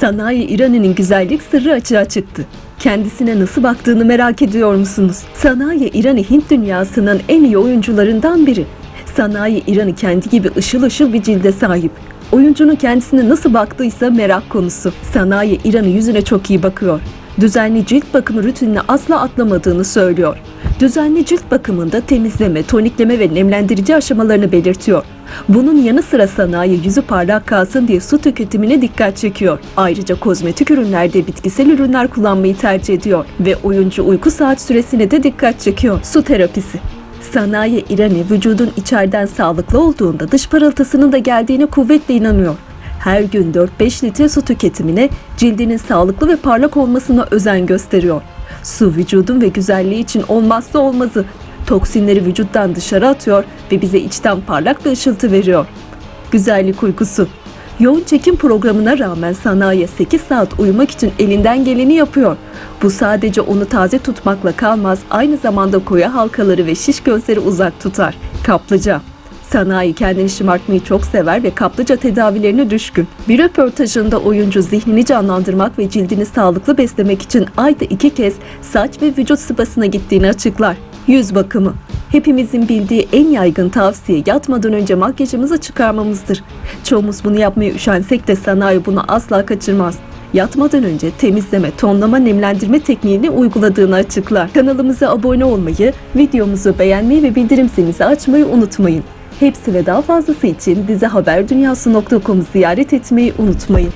Sanayi İran'ın güzellik sırrı açığa çıktı. Kendisine nasıl baktığını merak ediyor musunuz? Sanayi İran'ı Hint dünyasının en iyi oyuncularından biri. Sanayi İran'ı kendi gibi ışıl ışıl bir cilde sahip. Oyuncunun kendisine nasıl baktıysa merak konusu. Sanayi İran'ı yüzüne çok iyi bakıyor. Düzenli cilt bakımı rutinini asla atlamadığını söylüyor. Düzenli cilt bakımında temizleme, tonikleme ve nemlendirici aşamalarını belirtiyor. Bunun yanı sıra sanayi yüzü parlak kalsın diye su tüketimine dikkat çekiyor. Ayrıca kozmetik ürünlerde bitkisel ürünler kullanmayı tercih ediyor ve oyuncu uyku saat süresine de dikkat çekiyor. Su terapisi. Sanayi İrani vücudun içeriden sağlıklı olduğunda dış parıltısının da geldiğine kuvvetle inanıyor. Her gün 4-5 litre su tüketimine cildinin sağlıklı ve parlak olmasına özen gösteriyor. Su vücudun ve güzelliği için olmazsa olmazı. Toksinleri vücuttan dışarı atıyor ve bize içten parlak bir ışıltı veriyor. Güzellik uykusu. Yoğun çekim programına rağmen sanayiye 8 saat uyumak için elinden geleni yapıyor. Bu sadece onu taze tutmakla kalmaz, aynı zamanda koyu halkaları ve şiş gözleri uzak tutar. Kaplıca. Sanayi kendini şımartmayı çok sever ve kaplıca tedavilerine düşkün. Bir röportajında oyuncu zihnini canlandırmak ve cildini sağlıklı beslemek için ayda iki kez saç ve vücut spasına gittiğini açıklar. Yüz bakımı. Hepimizin bildiği en yaygın tavsiye yatmadan önce makyajımızı çıkarmamızdır. Çoğumuz bunu yapmaya üşensek de sanayi bunu asla kaçırmaz. Yatmadan önce temizleme, tonlama, nemlendirme tekniğini uyguladığını açıklar. Kanalımıza abone olmayı, videomuzu beğenmeyi ve bildirim zilinizi açmayı unutmayın. Hepsi ve daha fazlası için dizi haberdunyası.com'u ziyaret etmeyi unutmayın.